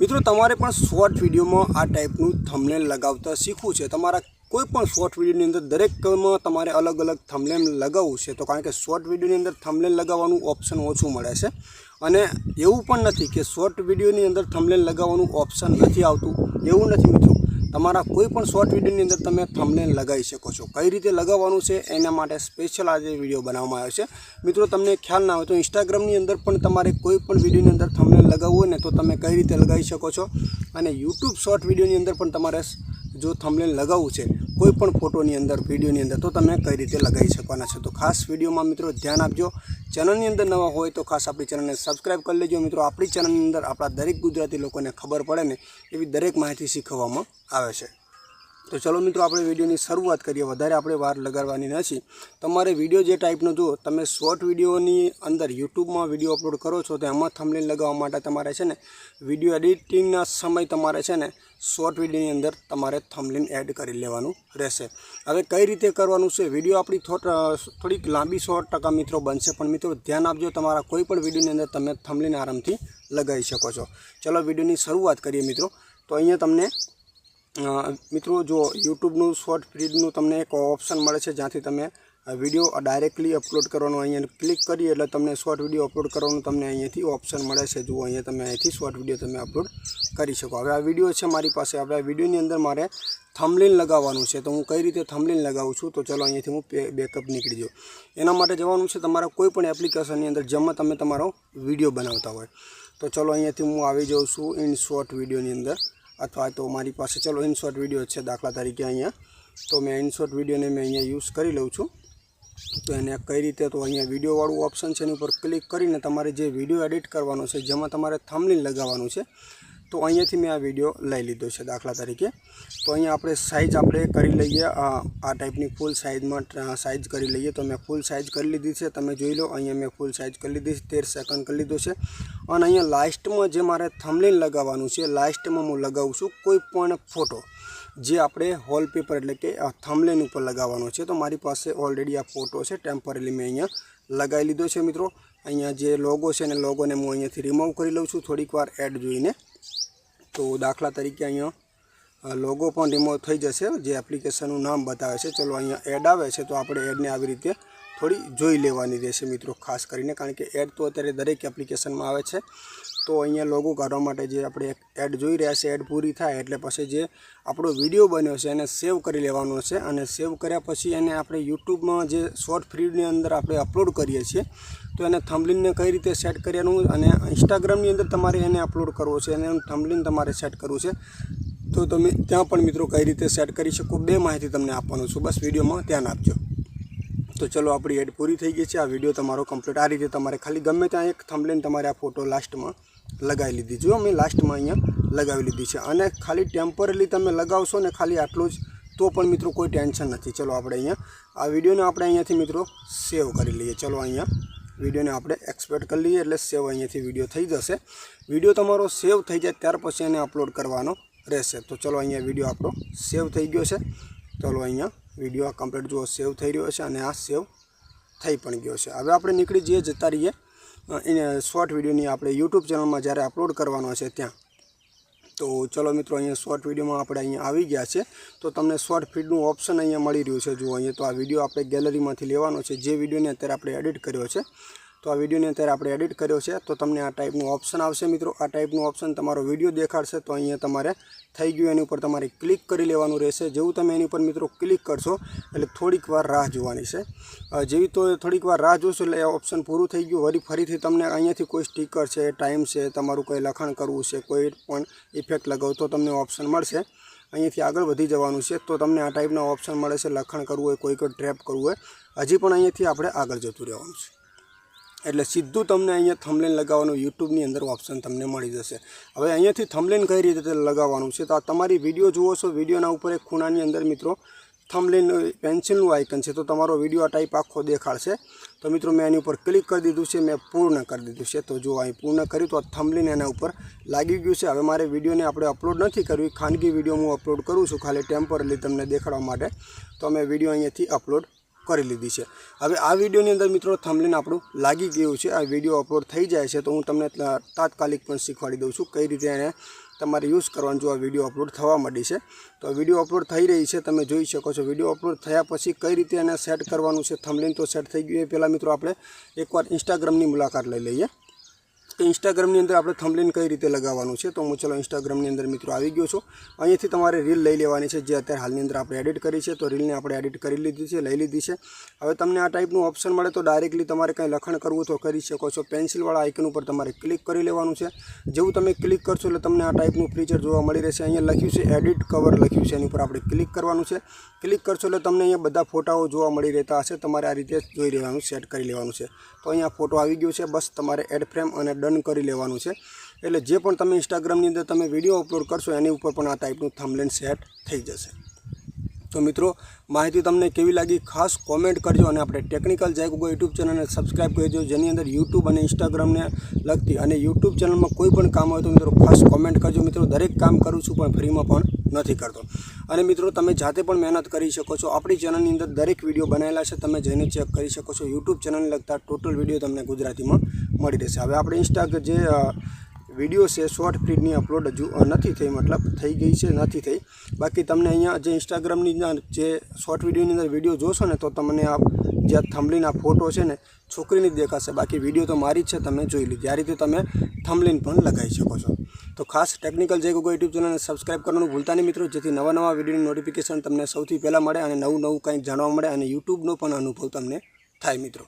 મિત્રો, તમારે પણ શોર્ટ વિડીયોમાં આ ટાઈપનું થંબનેલ લગાવતા શીખવું છે. તમારા કોઈ પણ શોર્ટ વિડીયોની અંદર દરેકમાં તમારે અલગ અલગ થમલેમ લગાવવું છે. તો કારણ કે શોર્ટ વિડીયોની અંદર થમલેન લગાવવાનું ઓપ્શન ઓછું મળે છે. અને એવું પણ નથી કે શોર્ટ વિડીયોની અંદર થમલેન લગાવવાનું ઓપ્શન નથી આવતું. એવું નથી મિત્રો. તમારા કોઈ પણ શોર્ટ વિડીયોની અંદર તમે થંબનેલ લગાવી શકો છો. કઈ રીતે લગાવવાનું છે એના માટે સ્પેશિયલ આજે વીડિયો બનાવવામાં આવ્યો છે. મિત્રો, તમને ખ્યાલ ના હોય તો ઇન્સ્ટાગ્રામની અંદર પણ તમારે કોઈ પણ વિડીયોની અંદર થંબનેલ લગાવવું હોય ને તો તમે કઈ રીતે લગાવી શકો છો? અને યુટ્યુબ શોર્ટ વિડીયોની અંદર પણ તમારે જો થંબનેલ લગાવવું છે કોઈ પણ ફોટોની અંદર, વિડીયોની અંદર, તો તમે કઈ રીતે લગાવી શકવાના છો? તો ખાસ વિડીયોમાં મિત્રો ધ્યાન આપજો. ચેનલની અંદર નવા હોય તો ખાસ આપણી ચેનલને સબસ્ક્રાઈબ કરી લેજો. મિત્રો, આપણી ચેનલની અંદર આપણા દરેક ગુજરાતી લોકોને ખબર પડે ને, એવી દરેક માહિતી શીખવવામાં આવે છે. તો ચલો મિત્રો, આપણે વિડીયોની શરૂઆત કરીએ. વધારે આપણે વાર લગાડવાની નથી. તમારે વીડિયો જે ટાઈપનો જુઓ, તમે શોર્ટ વિડીયોની અંદર યુટ્યુબમાં વીડિયો અપલોડ કરો છો, તો એમાં થંબનેલ લગાવવા માટે તમારે છે ને, વીડિયો એડિટિંગના સમય તમારે છે ને શોર્ટ વિડીયોની અંદર તમારે થંબનેલ એડ કરી લેવાનું રહેશે. હવે કઈ રીતે કરવાનું છે? વીડિયો આપણી થોડ થોડીક લાંબી સો ટકા મિત્રો બનશે, પણ મિત્રો ધ્યાન આપજો, તમારા કોઈ પણ વિડીયોની અંદર તમે થંબનેલ આરામથી લગાવી શકો છો. ચલો વિડીયોની શરૂઆત કરીએ મિત્રો. તો અહીંયા તમને મિત્રો, જો યુટ્યુબનું શોર્ટ ફીડનું તમને એક ઓપ્શન મળે છે, જ્યાંથી તમે વીડિયો ડાયરેક્ટલી અપલોડ કરવાનો અહીંયા ક્લિક કરીએ એટલે તમને શોર્ટ વીડિયો અપલોડ કરવાનું તમને અહીંયાથી ઓપ્શન મળે છે. જુઓ, અહીંયા તમે અહીંથી શોર્ટ વીડિયો તમે અપલોડ કરી શકો. હવે આ વીડિયો છે મારી પાસે. હવે આ વિડીયોની અંદર મારે થમલીન લગાવવાનું છે. તો હું કઈ રીતે થમલીન લગાવું છું? તો ચલો, અહીંયાથી હું બેકઅપ નીકળી જાઉં. એના માટે જવાનું છે તમારા કોઈ પણ એપ્લિકેશનની અંદર, જેમાં તમે તમારો વીડિયો બનાવતા હોય. તો ચલો, અહીંયાથી હું આવી જાઉં છું, ઇન શોર્ટ વિડીયોની અંદર. અથવા તો મારી પાસે, ચલો ઇનશોર્ટ વીડિયો છે દાખલા તરીકે અહીંયા. તો મેં ઇનશોર્ટ વિડીયોને મેં અહીંયા યુઝ કરી લઉં છું. તો એને કઈ રીતે, તો અહીંયા વિડીયોવાળું ઓપ્શન છે એની ઉપર ક્લિક કરીને તમારે જે વીડિયો એડિટ કરવાનો છે, જેમાં તમારે થંબનેલ લગાવવાનું છે તો અહીંયાથી મેં આ વીડિયો લઈ લીધો છે દાખલા તરીકે. તો અહીંયા આપણે સાઇઝ આપણે કરી લઈએ આ ટાઈપની ફૂલ સાઇઝમાં સાઇઝ કરી લઈએ. તો મેં ફૂલ સાઇઝ કરી લીધી છે. તમે જોઈ લો, અહીંયા મેં ફૂલ સાઇઝ કરી લીધી છે. તેર સેકન્ડ કરી લીધો છે. અને અહીંયા લાસ્ટમાં જે મારે થમલેન લગાવવાનું છે લાસ્ટમાં હું લગાવું છું કોઈ પણ ફોટો જે આપણે હોલપેપર એટલે કે થમલેન ઉપર લગાવવાનો છે. તો મારી પાસે ઓલરેડી આ ફોટો છે ટેમ્પરરી મેં અહીંયા લગાવી લીધો છે મિત્રો. અહીંયા જે લોગો છે ને લોગોને હું અહીંયાથી રિમૂવ કરી લઉં છું. થોડીક વાર એડ જોઈને તો દાખલા તરીકે અહીંયા લોગો પણ રિમૂવ થઈ જશે, જે એપ્લિકેશનનું નામ બતાવે છે. ચલો અહીંયા એડ આવે છે, તો આપણે એડને આવી રીતે થોડી જોઈ લેવાની રહેશે મિત્રો, ખાસ કરીને, કારણ કે એડ તો અત્યારે દરેક એપ્લિકેશનમાં આવે છે. તો અહીંયા લોગો કાઢવા માટે જે આપણે એડ જોઈ રહ્યા છે, એડ પૂરી થાય એટલે પછી જે આપણો વીડિયો બન્યો છે એને સેવ કરી લેવાનો છે અને સેવ કર્યા પછી એને આપણે યુટ્યુબમાં જે શોર્ટ ફીડની અંદર આપણે અપલોડ કરીએ છીએ, તો એને થમ્બલિનને કઈ રીતે સેટ કરવાનું અને ઇન્સ્ટાગ્રામની અંદર તમારે એને અપલોડ કરવો છે અને થમ્બલિન તમારે સેટ કરવું છે. તો તમે ત્યાં પણ મિત્રો કઈ રીતે સેટ કરી શકો, બે માહિતી તમને આપવાનું છું. બસ વિડીયોમાં ધ્યાન આપજો. તો ચલો આપણી એડ પૂરી થઈ ગઈ છે. આ વીડિયો તમારો કમ્પ્લીટ આ રીતે તમારે ખાલી ગમે ત્યાં એક થંબલેન તમારે આ ફોટો લાસ્ટમાં લગાવી લીધી. જો મેં લાસ્ટમાં અહીંયા લગાવી લીધી છે. અને ખાલી ટેમ્પરરી તમે લગાવશો ને ખાલી આટલું જ, તો પણ મિત્રો કોઈ ટેન્શન નથી. ચલો આપણે અહીંયા, આ વિડીયોને આપણે અહીંયાથી મિત્રો સેવ કરી લઈએ. ચલો અહીંયા વિડીયોને આપણે એક્સપેક્ટ કરી લઈએ એટલે સેવ અહીંયાથી વીડિયો થઈ જશે. વીડિયો તમારો સેવ થઈ જાય ત્યાર પછી એને અપલોડ કરવાનો રહેશે. તો ચલો અહીંયા વીડિયો આપણો સેવ થઈ ગયો છે. ચલો અહીંયા વીડિયો આ કમ્પ્લીટ જુઓ સેવ થઈ રહ્યો છે અને આ સેવ થઈ પણ ગયો છે. હવે આપણે નીકળી જઈએ, જતા રહીએ. એને શોર્ટ વિડીયોની આપણે યુટ્યુબ ચેનલમાં જ્યારે અપલોડ કરવાનો છે ત્યાં. તો ચલો મિત્રો, અહીંયા શોર્ટ વિડીયોમાં આપણે અહીંયા આવી ગયા છે. તો તમને શોર્ટ ફીડનું ઓપ્શન અહીંયા મળી રહ્યું છે. જુઓ, અહીંયા તો આ વીડિયો આપણે ગેલેરીમાંથી લેવાનો છે. જે વિડીયોને અત્યારે આપણે એડિટ કર્યો છે તો આ વિડીયોની અત્યારે આપણે એડિટ કર્યો છે, તો તમને આ ટાઈપનું ઓપ્શન આવશે મિત્રો. આ ટાઈપનું ઓપ્શન તમારો વીડિયો દેખાડશે, તો અહીંયા તમારે થઈ ગયું, એની ઉપર તમારે ક્લિક કરી લેવાનું રહેશે. જેવું તમે એની ઉપર મિત્રો ક્લિક કરશો, એટલે થોડીક વાર રાહ જોવાની છે. જેવી તો થોડીક વાર રાહ જોશો, એટલે ઓપ્શન પૂરું થઈ ગયું. વળી ફરીથી તમને અહીંયાથી કોઈ સ્ટીકર છે, ટાઈમ છે, તમારું કોઈ લખાણ કરવું છે, કોઈ પણ ઇફેક્ટ લગાવો તો તમને ઓપ્શન મળશે. અહીંયાથી આગળ વધી જવાનું છે, તો તમને આ ટાઈપના ઓપ્શન મળે છે, લખાણ કરવું હોય, કોઈ કોઈ ટ્રેપ કરવું હોય. હજી પણ અહીંયાથી આપણે આગળ જતું રહેવાનું છે. એટલે સીધું તમને અહીંયા થમલેન લગાવવાનું યુટ્યુબની અંદર ઓપ્શન તમને મળી જશે. હવે અહીંયાથી થમલેન કઈ રીતે લગાવવાનું છે? તો આ તમારી વીડિયો જુઓ છો. વિડીયોના ઉપર એક ખૂણાની અંદર મિત્રો થમલેન પેન્સિલનું આઇકન છે. તો તમારો વીડિયો આ ટાઈપ આખો દેખાડશે. તો મિત્રો મેં એની ઉપર ક્લિક કરી દીધું છે. મેં પૂર્ણ કરી દીધું છે. તો જો અહીં પૂર્ણ કર્યું તો થમલેન એના ઉપર લાગી ગયું છે. હવે મારે વિડીયોને આપણે અપલોડ નથી કરવી. ખાનગી વીડિયો હું અપલોડ કરું છું. ખાલી ટેમ્પરલી તમને દેખાડવા માટે. તો અમે વીડિયો અહીંયાથી અપલોડ કરી લીધી છે. હવે આ વિડીયોની અંદર મિત્રો થમલેન આપણું લાગી ગયું છે. આ વીડિયો અપલોડ થઈ જાય છે તો હું તમને તાત્કાલિક પણ શીખવાડી દઉં છું કઈ રીતે એને તમારે યુઝ કરવાનું જો આ વીડિયો અપલોડ થવા માંડી છે. તો વીડિયો અપલોડ થઈ રહી છે, તમે જોઈ શકો છો. વીડિયો અપલોડ થયા પછી કઈ રીતે એને સેટ કરવાનું છે થમલેન તો સેટ થઈ ગયું એ પહેલાં મિત્રો આપણે એકવાર ઇન્સ્ટાગ્રામની મુલાકાત લઈ લઈએ. કે ઇન્સ્ટાગ્રામની અંદર આપણે થંબલેન કઈ રીતે લગાવવાનું છે તો હું ચલો ઇન્સ્ટાગ્રામની અંદર મિત્રો આવી ગયો છું. અહીંયાથી તમારે રીલ લઈ લેવાની છે જે અત્યારે હાલની અંદર આપણે એડિટ કરી છે. તો રીલને આપણે એડિટ કરી લીધી છે, લઈ લીધી છે. હવે તમને આ ટાઈપનું ઓપ્શન મળે તો ડાયરેક્ટલી તમારે કંઈ લખણ કરવું તો કરી શકો છો. પેન્સિલવાળા આઇકન ઉપર તમારે ક્લિક કરી લેવાનું છે. જેવું તમે ક્લિક કરશો એટલે તમને આ ટાઈપનું ફીચર જોવા મળી રહેશે. અહીંયા લખ્યું છે એડિટ કવર લખ્યું છે. એની ઉપર આપણે ક્લિક કરવાનું છે. ક્લિક કરશો એટલે તમને અહીંયા બધા ફોટાઓ જોવા મળી રહેતા હશે. તમારે આ રીતે જોઈ લેવાનું, સેટ કરી લેવાનું છે. તો અહીંયા ફોટો આવી ગયો છે. બસ તમારે એડ ફ્રેમ અને ડન કરી લેવાનું છે. એટલે જે પણ તમે ઇન્સ્ટાગ્રામની અંદર તમે વીડિયો અપલોડ કરશો, એની ઉપર પણ આ ટાઈપનું થમલેન સેટ થઈ જશે. તો મિત્રો, માહિતી તમને કેવી લાગી ખાસ કોમેન્ટ કરજો અને આપણે ટેકનિકલ જાય ગોગો યુટ્યુબ ચેનલને સબસ્ક્રાઈબ કરજો, જેની અંદર યુટ્યુબ અને ઇન્સ્ટાગ્રામને લગતી અને યુટ્યુબ ચેનલમાં કોઈ પણ કામ હોય તો મિત્રો ખાસ કોમેન્ટ કરજો. મિત્રો, દરેક કામ કરું છું પણ ફ્રીમાં પણ નથી કરતો. અને મિત્રો, તમે જાતે પણ મહેનત કરી શકો છો. આપણી ચેનલની અંદર દરેક વીડિયો બનાવેલા છે. તમે જઈને ચેક કરી શકો છો. યુટ્યુબ ચેનલને લગતા ટોટલ વીડિયો તમને ગુજરાતીમાં મળી રહેશે. હવે આપણે ઇન્સ્ટા જે વીડિયો છે શોર્ટ ફીડની અપલોડ હજુ નથી થઈ. મતલબ થઈ ગઈ છે, નથી થઈ. બાકી તમને અહીંયા જે ઇન્સ્ટાગ્રામની અંદર જે શોર્ટ વિડીયોની અંદર વીડિયો જોશો ને, તો તમને આ જે થંબલીન ફોટો છે ને, છોકરીની દેખાશે. બાકી વીડિયો તો મારી જ છે, તમે જોઈ લીધી. આ રીતે તમે થંબલીન પણ લગાવી શકો છો. તો ખાસ ટેકનિકલ જે ગોગો યુટ્યુબ ચેનલને સબસ્ક્રાઈબ કરવાનું ભૂલતા નહીં મિત્રો, જેથી નવા નવા વિડીયોની નોટિફિકેશન તમને સૌથી પહેલાં મળે અને નવું નવું કંઈક જાણવા મળે અને યુટ્યુબનો પણ અનુભવ તમને થાય મિત્રો.